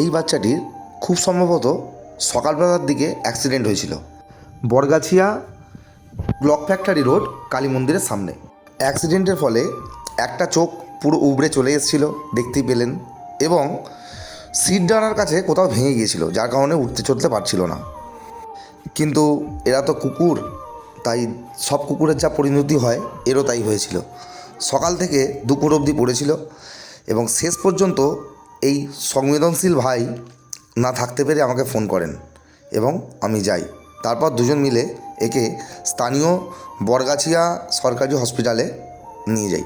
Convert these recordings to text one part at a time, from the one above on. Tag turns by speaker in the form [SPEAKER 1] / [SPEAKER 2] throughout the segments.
[SPEAKER 1] এই বাচ্চাটির খুব সম্ভবত সকালবেলার দিকে অ্যাক্সিডেন্ট হয়েছিল। Borgachhia block factory road, Kali মন্দিরের সামনে। অ্যাক্সিডেন্টের ফলে একটা চোখ পুরো উবড়ে চলে এসেছিল, দেখতেই পেলেন, এবং সিট ডানার কাছে কোথাও ভেঙে গিয়েছিল, যার কারণে উঠতে চলতে পারছিল না। কিন্তু এরা তো কুকুর, তাই সব কুকুরের যা পরিণতি হয়, এরও তাই হয়েছিল। সকাল থেকে দুপুর অবধি পড়েছিল, এবং শেষ পর্যন্ত এই সংবেদনশীল ভাই না থাকতে পেরে আমাকে ফোন করেন এবং আমি যাই। তারপর দুজন মিলে একে স্থানীয় বরগাছিয়া সরকারি হসপিটালে নিয়ে যাই।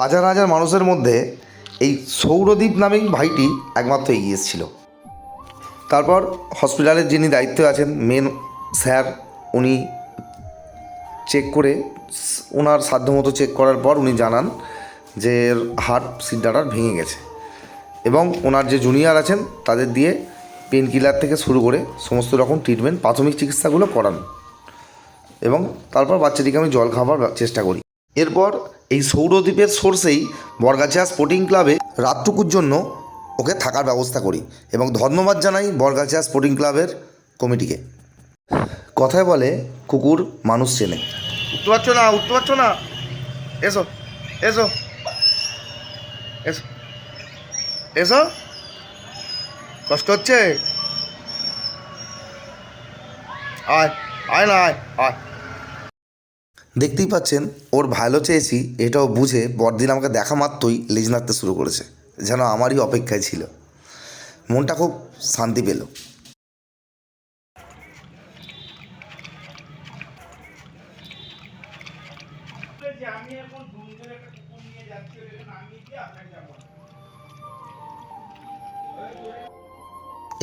[SPEAKER 1] হাজার হাজার মানুষের মধ্যে এই সৌরদ্বীপ নামেই ভাইটি একমাত্র এগিয়ে এসেছিল। তারপর হসপিটালের যিনি দায়িত্বে আছেন মেন স্যার উনি চেক করে ওনার সাধ্যমতো চেক করার পর উনি জানান যে হার্ট সিডাটার ভেঙে গেছে। এবং ওনার যে জুনিয়র আছেন, তাদের দিয়ে পেন কিলার থেকে শুরু করে সমস্ত রকম ট্রিটমেন্ট প্রাথমিক চিকিৎসাগুলো করান। এবং তারপর বাচ্চাটিকে আমি জল খাবার চেষ্টা করি। এরপর এই সৌরদ্বীপের সোর্সেই বরগাছিয়া স্পোর্টিং ক্লাবে রাতটুকুর জন্য ওকে থাকার ব্যবস্থা করি এবং ধন্যবাদ জানাই বরগাছিয়া স্পোর্টিং ক্লাবের কমিটিকে কথায় বলে, কুকুর মানুষ চেনে। উঠতে পারছ না, উঠতে পারছ না। এসো এসো এসো। এসো। কষ্ট হচ্ছে? আয় আয় না আয় আয়। দেখতেই পাচ্ছেন ওর ভালো চেয়েছি এটাও বুঝে বড়দিন আমাকে দেখা মাত্রই লেজ নাড়তে শুরু করেছে যেন আমারই অপেক্ষায় ছিল। মনটা খুব শান্তি পেল।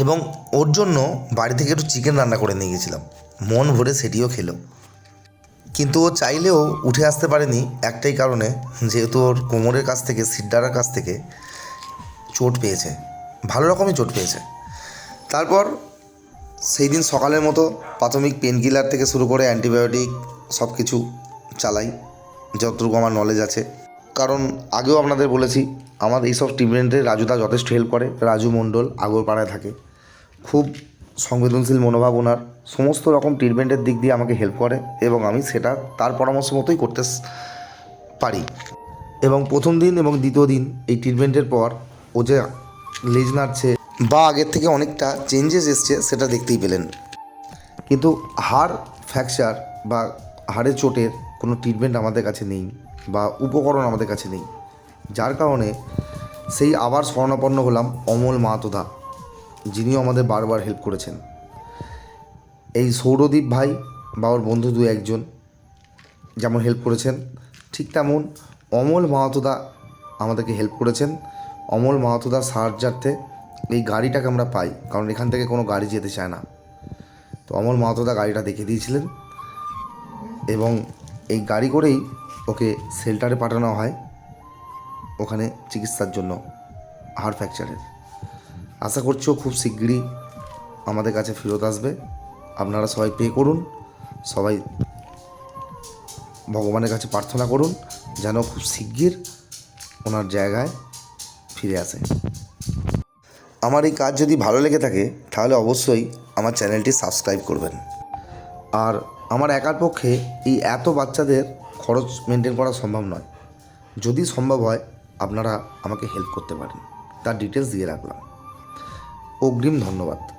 [SPEAKER 1] এবং ওর জন্য বাড়ি থেকে একটু চিকেন রান্না করে নিয়ে গেছিলাম। মন ভরে সেটিও খেলো। কিন্তু ও চাইলেও উঠে আসতে পারেনি একটাই কারণে, যেহেতু ওর কোমরের কাছ থেকে, সিডারার কাছ থেকে চোট পেয়েছে। ভালো রকমই চোট পেয়েছে। তারপর সেই দিন সকালের মতো প্রাথমিক পেন কিলার থেকে শুরু করে অ্যান্টিবায়োটিক সব কিছু চালাই। যতটুকু আমার নলেজ আছে। কারণ আগেও আপনাদের বলেছি, আমার এইসব ট্রিটমেন্টে রাজুদা যথেষ্ট হেল্প করে। রাজু মণ্ডল আগরপাড়ায় থাকে। খুব সংবেদনশীল মনোভাব ওনার। সমস্ত রকম ট্রিটমেন্টের দিক দিয়ে আমাকে হেল্প করে এবং আমি সেটা তার পরামর্শ মতোই করতে পারি। এবং প্রথম দিন এবং দ্বিতীয় দিন এই ট্রিটমেন্টের পর ও যে লেজ নাড়ছে বা আগের থেকে অনেকটা চেঞ্জেস এসছে সেটা দেখতেই পেলেন। কিন্তু হাড় ফ্র্যাকচার বা হাড়ের চোটের কোনো ট্রিটমেন্ট আমাদের কাছে নেই বা উপকরণ আমাদের কাছে নেই। যার কারণে সেই আবার স্মরণাপন্ন হলাম অমল মাহাতোদা। যিনিও আমাদের বারবার হেল্প করেছেন। এই সৌরদীপ ভাই বা ওর বন্ধু দু একজন যেমন হেল্প করেছেন, ঠিক তেমন অমল মাহাতোদা আমাদেরকে হেল্প করেছেন। অমল মাহাতোদার সাহায্যার্থে এই গাড়িটাকে আমরা পাই, কারণ এখান থেকে কোনো গাড়ি যেতে চায় না। তো অমল মাহাতোদা গাড়িটা দেখে দিয়েছিলেন এবং এই গাড়ি করেই ওকে সেল্টারে পাঠানো হয়, ওখানে চিকিৎসার জন্য হাড় ফ্র্যাকচারের আশা করছি ও খুব শিগগিরই আমাদের কাছে ফেরত আসবে। আপনারা সবাই পে করুন, সবাই ভগবানের কাছে প্রার্থনা করুন যেন খুব শিগগির ওনার জায়গায় ফিরে আসে। আমার এই কাজ যদি ভালো লেগে থাকে, তাহলে অবশ্যই আমার চ্যানেলটি সাবস্ক্রাইব করবেন। আর আমার একার পক্ষে এই এত বাচ্চাদের খরচ মেনটেন করা সম্ভব নয়। যদি সম্ভব হয়, আপনারা আমাকে হেল্প করতে পারেন। তার ডিটেলস দিয়ে রাখলাম। অগ্রিম ধন্যবাদ।